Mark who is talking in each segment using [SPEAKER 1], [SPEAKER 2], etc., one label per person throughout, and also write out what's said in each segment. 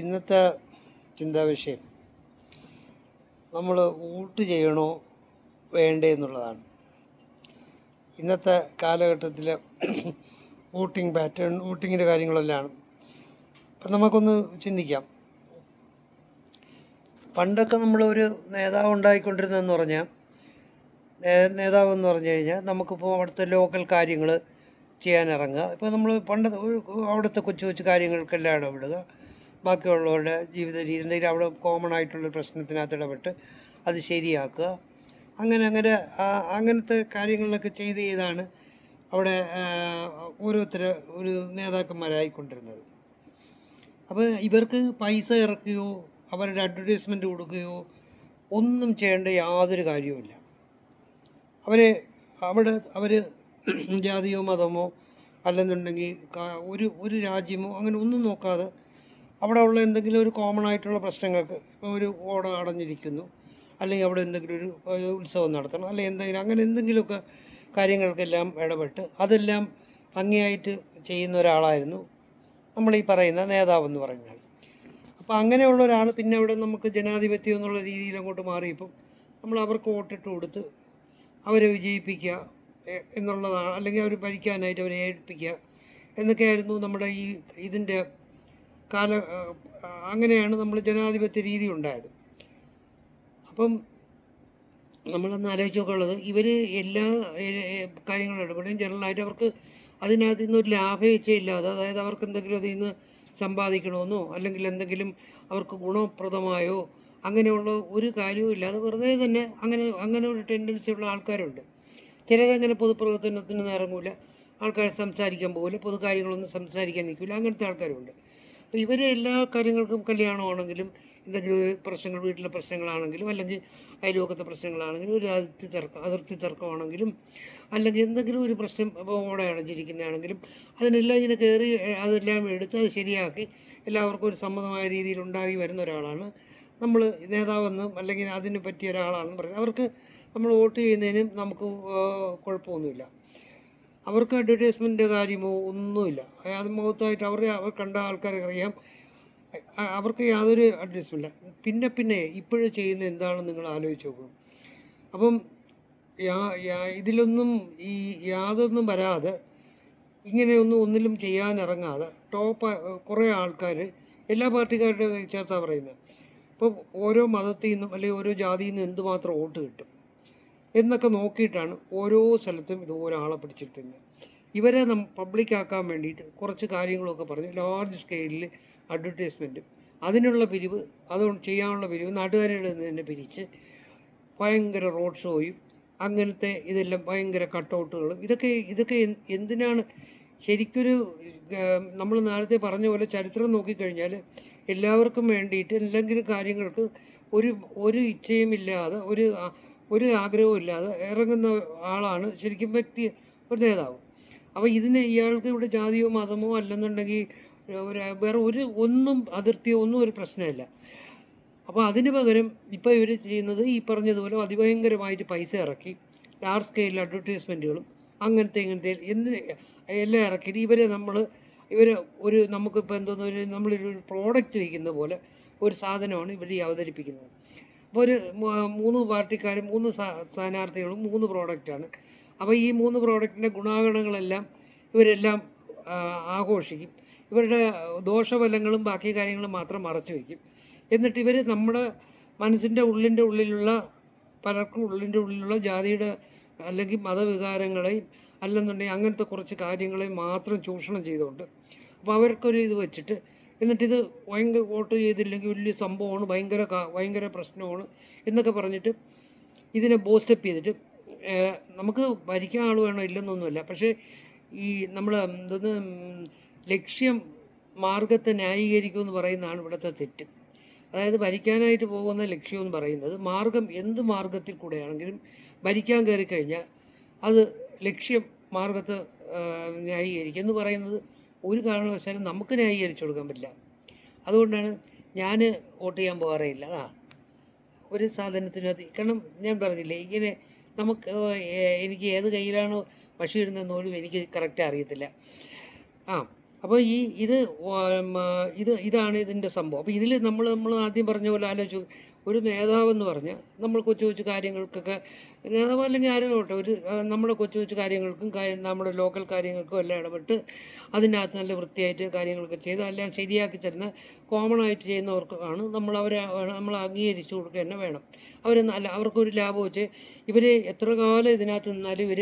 [SPEAKER 1] ഇന്നത്തെ ചിന്താവിഷയം നമ്മൾ വോട്ട് ചെയ്യണോ വേണ്ടേ എന്നുള്ളതാണ്. ഇന്നത്തെ കാലഘട്ടത്തിൽ വോട്ടിംഗ് പാറ്റേൺ വോട്ടിങ്ങിന്റെ കാര്യങ്ങളെല്ലാം അപ്പം നമുക്കൊന്ന് ചിന്തിക്കാം. പണ്ടൊക്കെ നമ്മൾ ഒരു നേതാവ് ഉണ്ടായിക്കൊണ്ടിരുന്നതെന്ന് പറഞ്ഞാൽ നേതാവ് എന്ന് പറഞ്ഞു കഴിഞ്ഞാൽ നമുക്കിപ്പോൾ അവിടുത്തെ ലോക്കൽ കാര്യങ്ങൾ ചെയ്യാനിറങ്ങുക. ഇപ്പോൾ നമ്മൾ പണ്ട് അവിടുത്തെ കൊച്ചു കൊച്ചു കാര്യങ്ങൾക്കെല്ലാം ഇടപെടുക ബാക്കിയുള്ളവരുടെ ജീവിത രീതി എന്തെങ്കിലും അവിടെ കോമൺ ആയിട്ടുള്ള പ്രശ്നത്തിനകത്ത് ഇടപെട്ട് അത് ശരിയാക്കുക. അങ്ങനെ അങ്ങനെ അങ്ങനത്തെ കാര്യങ്ങളിലൊക്കെ ചെയ്ത് ചെയ്താണ് അവിടെ ഓരോരുത്തർ ഒരു നേതാക്കന്മാരായിക്കൊണ്ടിരുന്നത്. അപ്പോൾ ഇവർക്ക് പൈസ ഇറക്കുകയോ അവരുടെ അഡ്വർടൈസ്മെന്റ് കൊടുക്കുകയോ ഒന്നും ചെയ്യേണ്ട യാതൊരു കാര്യവുമില്ല. അവരെ അവിടെ അവർ ജാതിയോ മതമോ അല്ലെന്നുണ്ടെങ്കിൽ ഒരു ഒരു രാജ്യമോ അങ്ങനെ ഒന്നും നോക്കാതെ അവിടെ ഉള്ള എന്തെങ്കിലും ഒരു കോമൺ ആയിട്ടുള്ള പ്രശ്നങ്ങൾക്ക് ഇപ്പോൾ ഒരു ഓട അടഞ്ഞിരിക്കുന്നു. അല്ലെങ്കിൽ അവിടെ എന്തെങ്കിലും ഒരു ഉത്സവം നടത്തണം. അല്ലെങ്കിൽ എന്തെങ്കിലും അങ്ങനെ എന്തെങ്കിലുമൊക്കെ കാര്യങ്ങൾക്കെല്ലാം ഇടപെട്ട് അതെല്ലാം ഭംഗിയായിട്ട് ചെയ്യുന്ന ഒരാളായിരുന്നു നമ്മൾ ഈ പറയുന്ന നേതാവെന്ന് പറഞ്ഞാൽ. അപ്പോൾ അങ്ങനെയുള്ള ഒരാൾ പിന്നെ അവിടെ നമുക്ക് ജനാധിപത്യം എന്നുള്ള രീതിയിൽ അങ്ങോട്ട് മാറിയപ്പം നമ്മൾ അവർക്ക് വോട്ടിട്ട് കൊടുത്ത് അവരെ വിജയിപ്പിക്കുക എന്നുള്ളതാണ്. അല്ലെങ്കിൽ അവർ ഭരിക്കാനായിട്ട് അവരെ ഏൽപ്പിക്കുക എന്നൊക്കെയായിരുന്നു നമ്മുടെ ഈ ഇതിന്റെ കാല അങ്ങനെയാണ് നമ്മൾ ജനാധിപത്യ രീതി ഉണ്ടായത്. അപ്പം നമ്മളൊന്ന് ആലോചിച്ച് നോക്കാനുള്ളത് ഇവർ എല്ലാ കാര്യങ്ങളും ഇടപെടുകയും ജനറലായിട്ട് അവർക്ക് അതിനകത്ത് നിന്ന് ഒരു ലാഭേച്ഛയില്ലാതെ അതായത് അവർക്ക് എന്തെങ്കിലും അതിൽ നിന്ന് സമ്പാദിക്കണമെന്നോ അല്ലെങ്കിൽ എന്തെങ്കിലും അവർക്ക് ഗുണപ്രദമായോ അങ്ങനെയുള്ള ഒരു കാര്യവും ഇല്ലാതെ വെറുതെ തന്നെ അങ്ങനെ അങ്ങനെ ഒരു ടെൻഡൻസി ഉള്ള ആൾക്കാരുണ്ട്. ചിലരങ്ങനെ പൊതുപ്രവർത്തനത്തിന് ഇറങ്ങൂല ആൾക്കാർ സംസാരിക്കാൻ പോകില്ല പൊതു കാര്യങ്ങളൊന്നും സംസാരിക്കാൻ നിൽക്കില്ല. അങ്ങനത്തെ ആൾക്കാരുണ്ട്. അപ്പോൾ ഇവർ എല്ലാ കാര്യങ്ങൾക്കും കല്യാണമാണെങ്കിലും എന്തെങ്കിലും പ്രശ്നങ്ങൾ വീട്ടിലെ പ്രശ്നങ്ങളാണെങ്കിലും അല്ലെങ്കിൽ അയൽവക്കത്തെ പ്രശ്നങ്ങളാണെങ്കിലും ഒരു അതിർത്തി തർക്കം അതിർത്തി തർക്കമാണെങ്കിലും അല്ലെങ്കിൽ എന്തെങ്കിലും ഒരു പ്രശ്നം ഇപ്പോൾ ഓടെ അടഞ്ഞിരിക്കുന്നതാണെങ്കിലും അതിനെല്ലാം ഇങ്ങനെ കയറി അതെല്ലാം എടുത്ത് അത് ശരിയാക്കി എല്ലാവർക്കും ഒരു സമ്മതമായ രീതിയിൽ ഉണ്ടായി വരുന്ന ഒരാളാണ്. നമ്മൾ നേതാവെന്നും അല്ലെങ്കിൽ അതിന് പറ്റിയ ഒരാളാണെന്ന് പറയുന്നത്. അവർക്ക് നമ്മൾ വോട്ട് ചെയ്യുന്നതിനും നമുക്ക് കുഴപ്പമൊന്നുമില്ല. അവർക്ക് അഡ്വർടൈസ്മെന്റ് കാര്യമോ ഒന്നുമില്ല. അത് മുഖത്തായിട്ട് അവർ അവർ കണ്ട ആൾക്കാരെ അറിയാം. അവർക്ക് യാതൊരു അഡ്വർടൈസ്മെന്റ് പിന്നെ പിന്നെ ഇപ്പോഴും ചെയ്യുന്ന എന്താണെന്ന് നിങ്ങൾ ആലോചിച്ച് നോക്കും. അപ്പം ഇതിലൊന്നും ഈ യാതൊന്നും വരാതെ ഇങ്ങനെയൊന്നും ഒന്നിലും ചെയ്യാനിറങ്ങാതെ ടോപ്പ് കുറേ ആൾക്കാർ എല്ലാ പാർട്ടിക്കാരുടെ ചേർത്താണ് പറയുന്നത്. ഇപ്പോൾ ഓരോ മതത്തിൽ നിന്നും അല്ലെങ്കിൽ ഓരോ ജാതിയിൽ നിന്നും എന്തുമാത്രം വോട്ട് കിട്ടും? എന്നൊക്കെ നോക്കിയിട്ടാണ് ഓരോ സ്ഥലത്തും ഇതുപോലെ ആളെ പിടിച്ചിരുത്തുന്നത്. ഇവരെ നം പബ്ലിക്കാക്കാൻ വേണ്ടിയിട്ട് കുറച്ച് കാര്യങ്ങളൊക്കെ പറഞ്ഞ്. ലാർജ് സ്കെയിലിൽ അഡ്വർടൈസ്മെന്റും അതിനുള്ള പിരിവ് അത് ചെയ്യാനുള്ള പിരിവ് നാട്ടുകാരുടെ തന്നെ പിരിച്ച് ഭയങ്കര റോഡ് ഷോയും അങ്ങനത്തെ ഇതെല്ലാം ഭയങ്കര കട്ടൗട്ടുകളും ഇതൊക്കെ ഇതൊക്കെ എന്തിനാണ് ശരിക്കൊരു നമ്മൾ നേരത്തെ പറഞ്ഞ പോലെ ചരിത്രം നോക്കിക്കഴിഞ്ഞാൽ എല്ലാവർക്കും വേണ്ടിയിട്ട് എന്തെങ്കിലും കാര്യങ്ങൾക്ക് ഒരു ഒരു ഇച്ഛയുമില്ലാതെ ഒരു ഒരു ആഗ്രഹവും ഇല്ലാതെ ഇറങ്ങുന്ന ആളാണ്. ശരിക്കും വ്യക്തി ഒരു നേതാവ്. അപ്പോൾ ഇതിന് ഇയാൾക്ക് ഇവിടെ ജാതിയോ മതമോ അല്ലെന്നുണ്ടെങ്കിൽ വേറെ ഒരു ഒന്നും അതിർത്തിയോ ഒന്നും ഒരു പ്രശ്നമില്ല. അപ്പോൾ അതിന് പകരം ഇപ്പോൾ ഇവർ ചെയ്യുന്നത് ഈ പറഞ്ഞതുപോലെ അതിഭയങ്കരമായിട്ട് പൈസ ഇറക്കി ലാർജ് സ്കെയിലിൽ അഡ്വർടൈസ്മെന്റുകളും അങ്ങനത്തെ ഇങ്ങനത്തെ എന്തിന് എല്ലാം ഇറക്കിയിട്ട് ഇവരെ നമ്മൾ ഇവർ ഒരു നമുക്കിപ്പോൾ എന്തോന്ന് ഒരു നമ്മളൊരു പ്രോഡക്റ്റ് വയ്ക്കുന്ന പോലെ ഒരു സാധനമാണ് ഇവർ ഈ അവതരിപ്പിക്കുന്നത്. അപ്പോൾ ഒരു മൂന്ന് പാർട്ടിക്കാരും മൂന്ന് സ്ഥാ- സ്ഥാനാർത്ഥികളും മൂന്ന് പ്രോഡക്റ്റാണ്. അപ്പോൾ ഈ മൂന്ന് പ്രോഡക്റ്റിന്റെ ഗുണാഗണങ്ങളെല്ലാം ഇവരെല്ലാം ആഘോഷിക്കും. ഇവരുടെ ദോഷഫലങ്ങളും ബാക്കി കാര്യങ്ങളും മാത്രം മറച്ചു വയ്ക്കും. എന്നിട്ട് ഇവർ നമ്മുടെ മനസ്സിന്റെ ഉള്ളിന്റെ ഉള്ളിലുള്ള പലർക്കും ഉള്ളിന്റെ ഉള്ളിലുള്ള ജാതിയുടെ അല്ലെങ്കിൽ മതവികാരങ്ങളെയും അല്ലെന്നുണ്ടെങ്കിൽ അങ്ങനത്തെ കുറച്ച് കാര്യങ്ങളെയും മാത്രം ചൂഷണം ചെയ്തുകൊണ്ട് അപ്പോൾ അവർക്കൊരു ഇത് വെച്ചിട്ട് എന്നിട്ടിത് ഭയങ്കര വോട്ട് ചെയ്തില്ലെങ്കിൽ വലിയ സംഭവമാണ് ഭയങ്കര ഭയങ്കര പ്രശ്നമാണ് എന്നൊക്കെ പറഞ്ഞിട്ട് ഇതിനെ ബോസ്റ്റപ്പ് ചെയ്തിട്ട് നമുക്ക് ഭരിക്കാൻ ആൾ വേണോ ഇല്ലെന്നൊന്നുമില്ല. പക്ഷേ ഈ നമ്മൾ എന്തെന്ന് ലക്ഷ്യം മാർഗത്തെ ന്യായീകരിക്കുമെന്ന് പറയുന്നതാണ് ഇവിടുത്തെ തെറ്റ്. അതായത് ഭരിക്കാനായിട്ട് പോകുന്ന ലക്ഷ്യം എന്ന് പറയുന്നത് മാർഗം എന്ത് മാർഗത്തിൽ കൂടെയാണെങ്കിലും ഭരിക്കാൻ കയറി കഴിഞ്ഞാൽ അത് ലക്ഷ്യം മാർഗത്തെ ന്യായീകരിക്കുക എന്ന് പറയുന്നത് ഒരു കാരണവശാലും നമുക്ക് ന്യായീകരിച്ചു കൊടുക്കാൻ പറ്റില്ല. അതുകൊണ്ടാണ് ഞാൻ വോട്ട് ചെയ്യാൻ പോകാറേയില്ല. ആ ഒരു സാധനത്തിനകത്ത് കാരണം ഞാൻ പറഞ്ഞില്ലേ ഇങ്ങനെ നമുക്ക് എനിക്ക് ഏത് കയ്യിലാണോ മഷി ഇടുന്നതെന്ന് പോലും എനിക്ക് കറക്റ്റ് അറിയത്തില്ല. ആ അപ്പോൾ ഈ ഇത് ഇത് ഇതാണ് ഇതിന്റെ സംഭവം. അപ്പോൾ ഇതിൽ നമ്മൾ നമ്മൾ ആദ്യം പറഞ്ഞ പോലെ ആലോചിച്ചു ഒരു നേതാവെന്ന് പറഞ്ഞാൽ നമ്മൾ കൊച്ചു കൊച്ചു കാര്യങ്ങൾക്കൊക്കെ അല്ലെങ്കിൽ ആരും ആവട്ടെ ഒരു നമ്മുടെ കൊച്ചു കൊച്ചു കാര്യങ്ങൾക്കും കാര്യം നമ്മുടെ ലോക്കൽ കാര്യങ്ങൾക്കും എല്ലാം ഇടപെട്ട് അതിനകത്ത് നല്ല വൃത്തിയായിട്ട് കാര്യങ്ങളൊക്കെ ചെയ്ത് എല്ലാം ശരിയാക്കി തരുന്ന കോമൺ ആയിട്ട് ചെയ്യുന്നവർക്കാണ് നമ്മൾ അവരെ നമ്മൾ അംഗീകരിച്ചു കൊടുക്കുക തന്നെ വേണം. അവർ നല്ല അവർക്കൊരു ലാഭം വെച്ച് ഇവർ എത്ര കാലം ഇതിനകത്ത് നിന്നാലും ഇവർ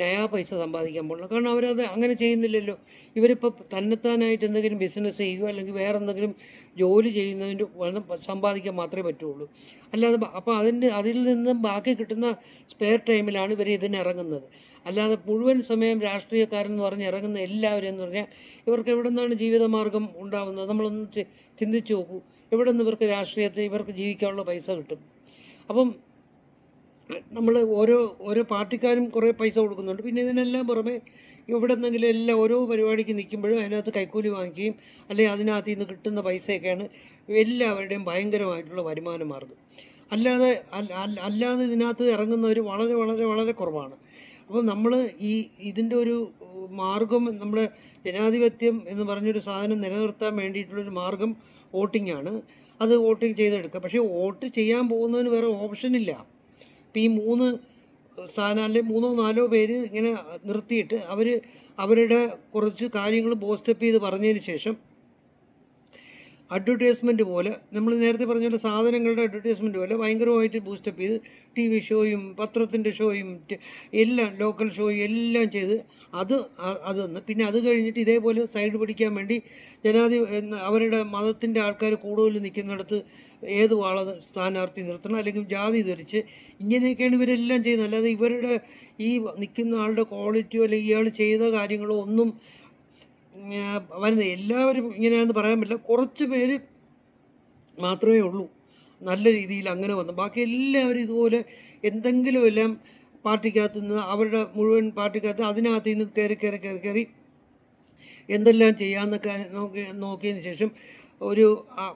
[SPEAKER 1] നയാ പൈസ സമ്പാദിക്കാൻ പോകണം കാരണം അവരത് അങ്ങനെ ചെയ്യുന്നില്ലല്ലോ. ഇവരിപ്പോൾ തന്നെത്താനായിട്ട് എന്തെങ്കിലും ബിസിനസ് ചെയ്യുകയോ അല്ലെങ്കിൽ വേറെ എന്തെങ്കിലും ജോലി ചെയ്യുന്നതിന്റെ വണ്ണം സമ്പാദിക്കാൻ മാത്രമേ പറ്റുള്ളൂ. അല്ലാതെ അപ്പോൾ അതിന്റെ അതിൽ നിന്നും ബാക്കി കിട്ടുന്ന സ്പെയർ ടൈമിലാണ് ഇവർ ഇതിന് ഇറങ്ങുന്നത്. അല്ലാതെ മുഴുവൻ സമയം രാഷ്ട്രീയക്കാരൻ എന്ന് പറഞ്ഞ് ഇറങ്ങുന്ന എല്ലാവരും എന്ന് പറഞ്ഞാൽ ഇവർക്ക് എവിടെ നിന്നാണ് ജീവിതമാർഗം ഉണ്ടാകുന്നത് നമ്മളൊന്ന് ചിന്തിച്ച് നോക്കൂ. എവിടെ നിന്ന് ഇവർക്ക് രാഷ്ട്രീയത്തിൽ ഇവർക്ക് ജീവിക്കാനുള്ള പൈസ കിട്ടും? അപ്പം നമ്മൾ ഓരോ ഓരോ പാർട്ടിക്കാരും കുറേ പൈസ കൊടുക്കുന്നുണ്ട്. പിന്നെ ഇതിനെല്ലാം പുറമെ ഇവിടെ നിന്നെങ്കിലും എല്ലാം ഓരോ പരിപാടിക്ക് നിൽക്കുമ്പോഴും അതിനകത്ത് കൈക്കൂലി വാങ്ങിക്കുകയും അല്ലെങ്കിൽ അതിനകത്ത് നിന്ന് കിട്ടുന്ന പൈസയൊക്കെയാണ് എല്ലാവരുടെയും ഭയങ്കരമായിട്ടുള്ള വരുമാന മാർഗം അല്ലാതെ അല്ല- അല്ല- അല്ലാതെ ഇതിനകത്ത് ഇറങ്ങുന്നവർ വളരെ വളരെ വളരെ കുറവാണ്. അപ്പോൾ നമ്മൾ ഈ ഇതിന്റെ ഒരു മാർഗം നമ്മുടെ ജനാധിപത്യം എന്ന് പറഞ്ഞൊരു സാധനം നിലനിർത്താൻ വേണ്ടിയിട്ടുള്ളൊരു മാർഗം വോട്ടിംഗ് ആണ് അത് വോട്ടിംഗ് ചെയ്തെടുക്കുക. പക്ഷേ വോട്ട് ചെയ്യാൻ പോകുന്നതിന് വേറെ ഓപ്ഷനില്ല. ഇപ്പം ഈ മൂന്ന് സ്ഥാനാലെ മൂന്നോ നാലോ പേര് ഇങ്ങനെ നിർത്തിയിട്ട് അവർ അവരുടെ കുറച്ച് കാര്യങ്ങൾ ബോസ്റ്റപ്പ് ചെയ്ത് പറഞ്ഞതിന് ശേഷം അഡ്വർടൈസ്മെന്റ് പോലെ നമ്മൾ നേരത്തെ പറഞ്ഞ പോലെ സാധനങ്ങളുടെ അഡ്വർടൈസ്മെന്റ് പോലെ ഭയങ്കരമായിട്ട് ബൂസ്റ്റപ്പ് ചെയ്ത് ടി വി ഷോയും പത്രത്തിന്റെ ഷോയും എല്ലാം ലോക്കൽ ഷോയും എല്ലാം ചെയ്ത് അത് അതൊന്ന് പിന്നെ അത് കഴിഞ്ഞിട്ട് ഇതേപോലെ സൈഡ് പിടിക്കാൻ വേണ്ടി ജനാധി അവരുടെ മതത്തിന്റെ ആൾക്കാർ കൂടുതൽ നിൽക്കുന്നിടത്ത് ഏത് വാള സ്ഥാനാർത്ഥി നിർത്തണം അല്ലെങ്കിൽ ജാതി ധരിച്ച് ഇങ്ങനെയൊക്കെയാണ് ഇവരെല്ലാം ചെയ്യുന്നത്. അല്ലാതെ ഇവരുടെ ഈ നിൽക്കുന്ന ആളുടെ ക്വാളിറ്റിയോ അല്ലെങ്കിൽ ഇയാൾ ചെയ്ത കാര്യങ്ങളോ ഒന്നും വരുന്നത്. എല്ലാവരും ഇങ്ങനെയാണെന്ന് പറയാൻ പറ്റില്ല. കുറച്ച് പേര് മാത്രമേ ഉള്ളൂ. നല്ല രീതിയിൽ അങ്ങനെ വന്നു. ബാക്കി എല്ലാവരും ഇതുപോലെ എന്തെങ്കിലും എല്ലാം പാർട്ടിക്കകത്ത് നിന്ന് അവരുടെ മുഴുവൻ പാർട്ടിക്കകത്ത് അതിനകത്ത് നിന്ന് കയറി കയറി കയറി കയറി എന്തെല്ലാം ചെയ്യാമെന്നൊക്കെ നോക്കി നോക്കിയതിന് ശേഷം ഒരു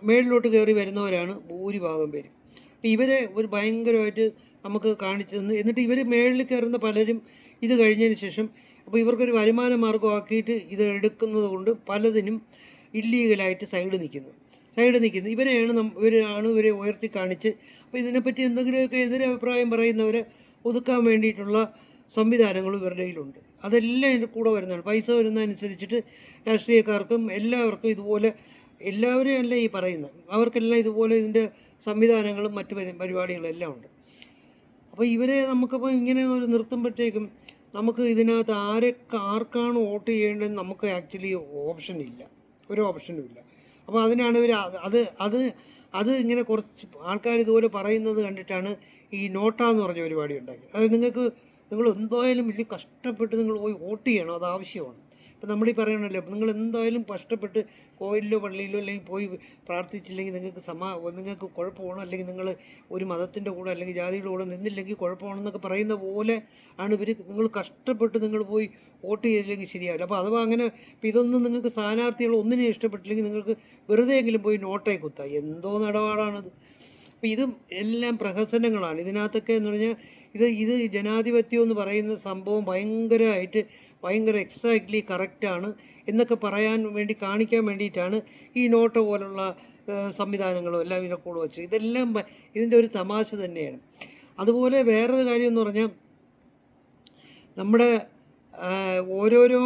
[SPEAKER 1] മേളിലോട്ട് കയറി വരുന്നവരാണ് ഭൂരിഭാഗം പേര്. അപ്പോൾ ഇവരെ ഒരു ഭയങ്കരമായിട്ട് നമുക്ക് കാണിച്ചു തന്നു. എന്നിട്ട് ഇവർ മേളിൽ കയറുന്ന പലരും ഇത് കഴിഞ്ഞതിന് ശേഷം അപ്പോൾ ഇവർക്കൊരു വരുമാന മാർഗമാക്കിയിട്ട് ഇത് എടുക്കുന്നത് കൊണ്ട് പലതിനും ഇല്ലീഗലായിട്ട് സൈഡ് നിൽക്കുന്നു. സൈഡ് നിൽക്കുന്നു. ഇവരെയാണ് ഇവരാണ് ഇവരെ ഉയർത്തി കാണിച്ച് അപ്പോൾ ഇതിനെപ്പറ്റി എന്തെങ്കിലുമൊക്കെ എതിരഭിപ്രായം പറയുന്നവരെ ഒതുക്കാൻ വേണ്ടിയിട്ടുള്ള സംവിധാനങ്ങളും ഇവരുടെ കയ്യിലുണ്ട്. അതെല്ലാം ഇതിന്റെ കൂടെ വരുന്നതാണ്. പൈസ വരുന്നതനുസരിച്ചിട്ട് രാഷ്ട്രീയക്കാർക്കും എല്ലാവർക്കും ഇതുപോലെ എല്ലാവരെയും അല്ല ഈ പറയുന്നത്. അവർക്കെല്ലാം ഇതുപോലെ ഇതിന്റെ സംവിധാനങ്ങളും മറ്റു പരി- പരിപാടികളും എല്ലാം ഉണ്ട്. അപ്പോൾ ഇവരെ നമുക്കപ്പോൾ ഇങ്ങനെ ഒരു നിർത്തുമ്പോഴത്തേക്കും നമുക്ക് ഇതിനകത്ത് ആരൊക്കെ ആർക്കാണ് വോട്ട് ചെയ്യേണ്ടതെന്ന് നമുക്ക് ആക്ച്വലി ഓപ്ഷൻ ഇല്ല. ഒരു ഓപ്ഷനും ഇല്ല. അപ്പോൾ അതിനാണ് ഇവർ അത് അത് അത് ഇങ്ങനെ കുറച്ച് ആൾക്കാർ ഇതുപോലെ പറയുന്നത് കണ്ടിട്ടാണ് ഈ നോട്ട എന്ന് പറഞ്ഞ പരിപാടി ഉണ്ടാക്കി അതായത് നിങ്ങൾക്ക് നിങ്ങൾ എന്തായാലും വലിയ കഷ്ടപ്പെട്ട് നിങ്ങൾ പോയി വോട്ട് ചെയ്യണം. അത് ആവശ്യമാണ്. ഇപ്പം നമ്മൾ ഈ പറയണല്ലോ നിങ്ങൾ എന്തായാലും കഷ്ടപ്പെട്ട് കോയിലിലോ പള്ളിയിലോ അല്ലെങ്കിൽ പോയി പ്രാർത്ഥിച്ചില്ലെങ്കിൽ നിങ്ങൾക്ക് സമാ നിങ്ങൾക്ക് കുഴപ്പമാണ്? അല്ലെങ്കിൽ നിങ്ങൾ ഒരു മതത്തിന്റെ കൂടെ അല്ലെങ്കിൽ ജാതിയുടെ കൂടെ നിന്നില്ലെങ്കിൽ കുഴപ്പമാണെന്നൊക്കെ പറയുന്ന പോലെ ആണ് ഇവർ നിങ്ങൾ കഷ്ടപ്പെട്ട് നിങ്ങൾ പോയി വോട്ട് ചെയ്തില്ലെങ്കിൽ ശരിയാവില്ല. അപ്പോൾ അഥവാ അങ്ങനെ ഇപ്പം ഇതൊന്നും നിങ്ങൾക്ക് സ്ഥാനാർത്ഥികൾ ഒന്നിനെ ഇഷ്ടപ്പെട്ടില്ലെങ്കിൽ നിങ്ങൾക്ക് വെറുതെ എങ്കിലും പോയി നോട്ടായി കുത്താം. എന്തോ നടപാടാണത്. അപ്പോൾ ഇതും എല്ലാം പ്രഹസനങ്ങളാണ്. ഇതിനകത്തൊക്കെ എന്ന് പറഞ്ഞാൽ ഇത് ഇത് ജനാധിപത്യം എന്ന് പറയുന്ന സംഭവം ഭയങ്കരമായിട്ട് ഭയങ്കര എക്സാക്ട്ലി കറക്റ്റാണ് എന്നൊക്കെ പറയാൻ വേണ്ടി കാണിക്കാൻ വേണ്ടിയിട്ടാണ് ഈ നോട്ട് പോലുള്ള സംവിധാനങ്ങളും എല്ലാം ഇതിനെ കൂടെ വെച്ച് ഇതെല്ലാം ഇതിന്റെ ഒരു തമാശ തന്നെയാണ്. അതുപോലെ വേറൊരു കാര്യം എന്ന് പറഞ്ഞാൽ നമ്മുടെ ഓരോരോ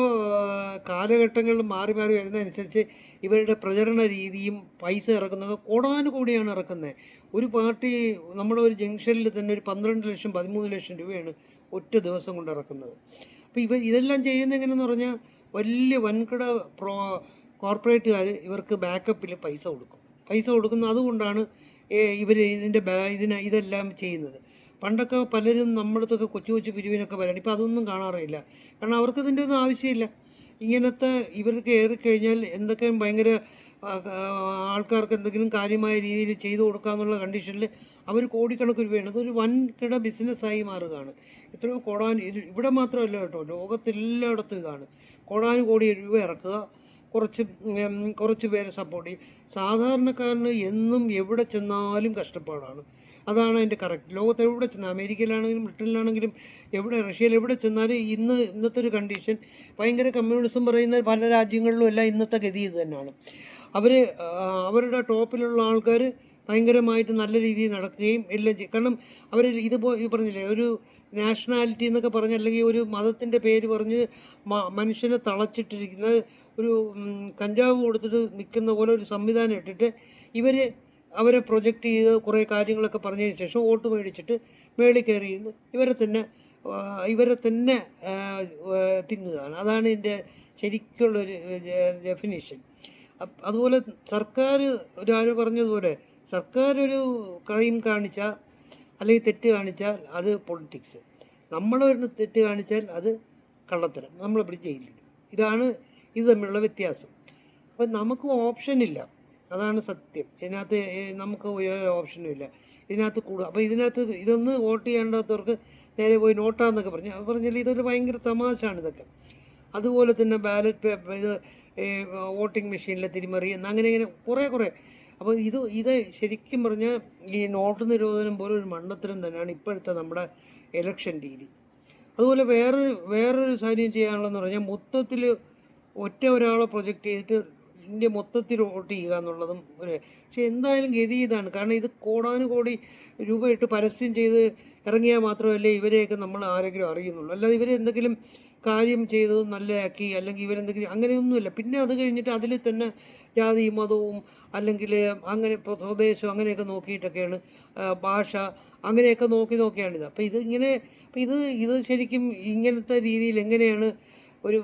[SPEAKER 1] കാലഘട്ടങ്ങളിൽ മാറി മാറി വരുന്നതനുസരിച്ച് ഇവരുടെ പ്രചരണ രീതിയും പൈസ ഇറക്കുന്നത് കോടാനുകൂടിയാണ് ഇറക്കുന്നത്. ഒരു പാർട്ടി നമ്മുടെ ഒരു ജംഗ്ഷനിൽ തന്നെ ഒരു പന്ത്രണ്ട് ലക്ഷം പതിമൂന്ന് ലക്ഷം രൂപയാണ് ഒറ്റ ദിവസം കൊണ്ട് ഇറക്കുന്നത്. അപ്പോൾ ഇവ ഇതെല്ലാം ചെയ്യുന്ന എങ്ങനെയെന്ന് പറഞ്ഞാൽ വലിയ വൻകിട പ്രോ കോർപ്പറേറ്റുകാർ ഇവർക്ക് ബാക്കപ്പിൽ പൈസ കൊടുക്കും. പൈസ കൊടുക്കുന്ന അതുകൊണ്ടാണ് ഇവർ ഇതിന്റെ ബാ ഇതിന് ഇതെല്ലാം ചെയ്യുന്നത്. പണ്ടൊക്കെ പലരും നമ്മുടെ അടുത്തൊക്കെ കൊച്ചു കൊച്ചു പിരിവിനൊക്കെ വരണം ഇപ്പം അതൊന്നും കാണാറില്ല കാരണം അവർക്ക് ഇതിന്റെ ഒന്നും ആവശ്യമില്ല. ഇങ്ങനത്തെ ഇവർക്ക് കയറിക്കഴിഞ്ഞാൽ എന്തൊക്കെയും ഭയങ്കര ആൾക്കാർക്ക് എന്തെങ്കിലും കാര്യമായ രീതിയിൽ ചെയ്തു കൊടുക്കാമെന്നുള്ള കണ്ടീഷനിൽ അവർ കോടിക്കണക്കിന് രൂപയാണ്. അതൊരു വൻകിട ബിസിനസ്സായി മാറുകയാണ്. എത്രയോ കോടാനു ഇത് ഇവിടെ മാത്രമല്ല കേട്ടോ ലോകത്തെല്ലായിടത്തും ഇതാണ്. കോടാനു കോടി രൂപ ഇറക്കുക കുറച്ച് കുറച്ച് പേരെ സപ്പോർട്ട് ചെയ്യും. സാധാരണക്കാരന് എന്നും എവിടെ ചെന്നാലും കഷ്ടപ്പാടാണ്. അതാണ് അതിന്റെ കറക്റ്റ് ലോകത്ത് എവിടെ ചെന്ന് അമേരിക്കയിലാണെങ്കിലും ബ്രിട്ടനിലാണെങ്കിലും എവിടെ റഷ്യയിൽ എവിടെ ചെന്നാലും ഇന്ന് ഇന്നത്തെ ഒരു കണ്ടീഷൻ ഭയങ്കര കമ്മ്യൂണിസം പറയുന്ന പല രാജ്യങ്ങളിലും എല്ലാം ഇന്നത്തെ ഗതി ഇത് തന്നെയാണ്. അവർ അവരുടെ ടോപ്പിലുള്ള ആൾക്കാർ ഭയങ്കരമായിട്ട് നല്ല രീതിയിൽ നടക്കുകയും എല്ലാം ചെയ്യും. കാരണം അവർ ഇതുപോ ഈ പറഞ്ഞില്ലേ ഒരു നാഷണാലിറ്റി എന്നൊക്കെ പറഞ്ഞ് അല്ലെങ്കിൽ ഒരു മതത്തിന്റെ പേര് പറഞ്ഞ് മനുഷ്യനെ തളച്ചിട്ടിരിക്കുന്ന ഒരു കഞ്ചാവ് കൊടുത്തിട്ട് നിൽക്കുന്ന പോലെ ഒരു സംവിധാനം ഇട്ടിട്ട് ഇവർ അവരെ പ്രൊജക്റ്റ് ചെയ്ത് കുറേ കാര്യങ്ങളൊക്കെ പറഞ്ഞതിന് ശേഷം വോട്ട് മേടിച്ചിട്ട് മേളിൽ കയറി ഇവരെ തന്നെ ഇവരെ തന്നെ തിന്നുകയാണ്. അതാണ് ഇതിന്റെ ശരിക്കുള്ളൊരു ഡെഫിനിഷൻ അതുപോലെ സർക്കാർ ഒരാൾ പറഞ്ഞതുപോലെ സർക്കാർ ഒരു ക്രൈം കാണിച്ചാൽ അല്ലെങ്കിൽ തെറ്റ് കാണിച്ചാൽ അത് പൊളിറ്റിക്സ്. നമ്മളൊരു തെറ്റ് കാണിച്ചാൽ അത് കള്ളത്തരം. നമ്മൾ പിടിച്ച് ഇതാണ് ഇത് തമ്മിലുള്ള വ്യത്യാസം. അപ്പം നമുക്ക് ഓപ്ഷനില്ല അതാണ് സത്യം. ഇതിനകത്ത് നമുക്ക് ഓപ്ഷനും ഇല്ല. ഇതിനകത്ത് കൂടുക അപ്പോൾ ഇതിനകത്ത് ഇതൊന്ന് വോട്ട് ചെയ്യേണ്ടാത്തവർക്ക് നേരെ പോയി നോട്ടാന്നൊക്കെ പറഞ്ഞു അത് പറഞ്ഞാൽ ഇതൊരു ഭയങ്കര തമാശയാണ് ഇതൊക്കെ. അതുപോലെ തന്നെ ബാലറ്റ് പേപ്പർ ഇത് വോട്ടിംഗ് മെഷീനിൽ തിരിമറി എന്ന് അങ്ങനെ ഇങ്ങനെ കുറേ കുറേ. അപ്പോൾ ഇത് ഇത് ശരിക്കും പറഞ്ഞാൽ ഈ നോട്ട് നിരോധനം പോലെ ഒരു മണ്ണത്തരം തന്നെയാണ് ഇപ്പോഴത്തെ നമ്മുടെ ഇലക്ഷൻ രീതി. അതുപോലെ വേറൊരു വേറൊരു കാര്യം ചെയ്യാനുള്ളതെന്ന് പറഞ്ഞാൽ മൊത്തത്തിൽ ഒറ്റ ഒരാളെ പ്രൊജക്റ്റ് ചെയ്തിട്ട് ഇന്ത്യ മൊത്തത്തിൽ വോട്ട് ചെയ്യുക എന്നുള്ളതും ഒരു പക്ഷേ എന്തായാലും ഗതി ഇതാണ്. കാരണം ഇത് കോടാനുകോടി രൂപ ഇട്ട് പരസ്യം ചെയ്ത് ഇറങ്ങിയാൽ മാത്രമല്ലേ ഇവരെയൊക്കെ നമ്മൾ ആരെങ്കിലും അറിയുന്നുള്ളൂ. അല്ലാതെ ഇവരെ എന്തെങ്കിലും കാര്യം ചെയ്തത് നല്ലതാക്കി അല്ലെങ്കിൽ ഇവരെന്തെങ്കിലും അങ്ങനെയൊന്നുമില്ല. പിന്നെ അത് കഴിഞ്ഞിട്ട് അതിൽ തന്നെ ജാതി മതവും അല്ലെങ്കിൽ അങ്ങനെ ഇപ്പോൾ സ്വദേശം അങ്ങനെയൊക്കെ നോക്കിയിട്ടൊക്കെയാണ് ഭാഷ അങ്ങനെയൊക്കെ നോക്കി നോക്കിയാണിത്. അപ്പോൾ ഇത് ഇങ്ങനെ അപ്പോൾ ഇത് ഇത് ശരിക്കും ഇങ്ങനത്തെ രീതിയിൽ എങ്ങനെയാണ് ഒരു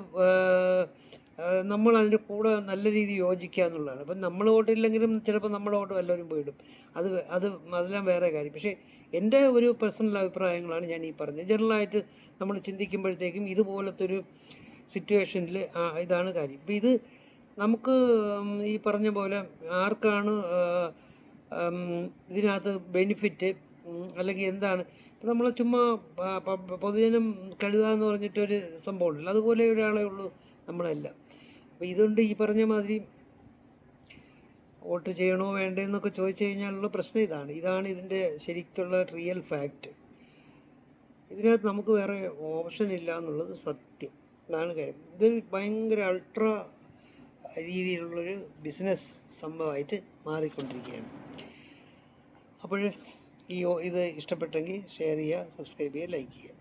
[SPEAKER 1] നമ്മൾ അതിന്റെ കൂടെ നല്ല രീതിയിൽ യോജിക്കുക എന്നുള്ളതാണ്. അപ്പം നമ്മൾ വോട്ടില്ലെങ്കിലും ചിലപ്പോൾ നമ്മുടെ വോട്ട് പോയിടും. അത് അത് അതെല്ലാം വേറെ കാര്യം. പക്ഷേ എന്റെ ഒരു പേഴ്സണൽ അഭിപ്രായങ്ങളാണ് ഞാൻ ഈ പറഞ്ഞത്. ജനറലായിട്ട് നമ്മൾ ചിന്തിക്കുമ്പോഴത്തേക്കും ഇതുപോലത്തെ ഒരു സിറ്റുവേഷനിൽ ഇതാണ് കാര്യം. ഇപ്പം ഇത് നമുക്ക് ഈ പറഞ്ഞ പോലെ ആർക്കാണ് ഇതിനകത്ത് ബെനിഫിറ്റ് അല്ലെങ്കിൽ എന്താണ്? ഇപ്പം നമ്മൾ ചുമ്മാ പൊതുജനം കഴുതുക എന്ന് പറഞ്ഞിട്ടൊരു സംഭവമുണ്ടല്ലോ. അതുപോലെ ഒരാളെ ഉള്ളൂ നമ്മളെല്ലാം. അപ്പോൾ ഇതുകൊണ്ട് ഈ പറഞ്ഞ മാതിരി വോട്ട് ചെയ്യണോ വേണ്ടേ എന്നൊക്കെ ചോദിച്ചു കഴിഞ്ഞാലുള്ള പ്രശ്നം ഇതാണ്. ഇതാണ് ഇതിന്റെ ശരിക്കുള്ള റിയൽ ഫാക്റ്റ് ഇതിനകത്ത് നമുക്ക് വേറെ ഓപ്ഷൻ ഇല്ല എന്നുള്ളത് സത്യം. ഇതാണ് കാര്യം. ഇത് ഭയങ്കര അൾട്രാ രീതിയിലുള്ളൊരു ബിസിനസ് സംഭവമായിട്ട് മാറിക്കൊണ്ടിരിക്കുകയാണ്. അപ്പോൾ ഈ ഇത് ഇഷ്ടപ്പെട്ടെങ്കിൽ ഷെയർ ചെയ്യുക സബ്സ്ക്രൈബ് ചെയ്യുക ലൈക്ക് ചെയ്യുക.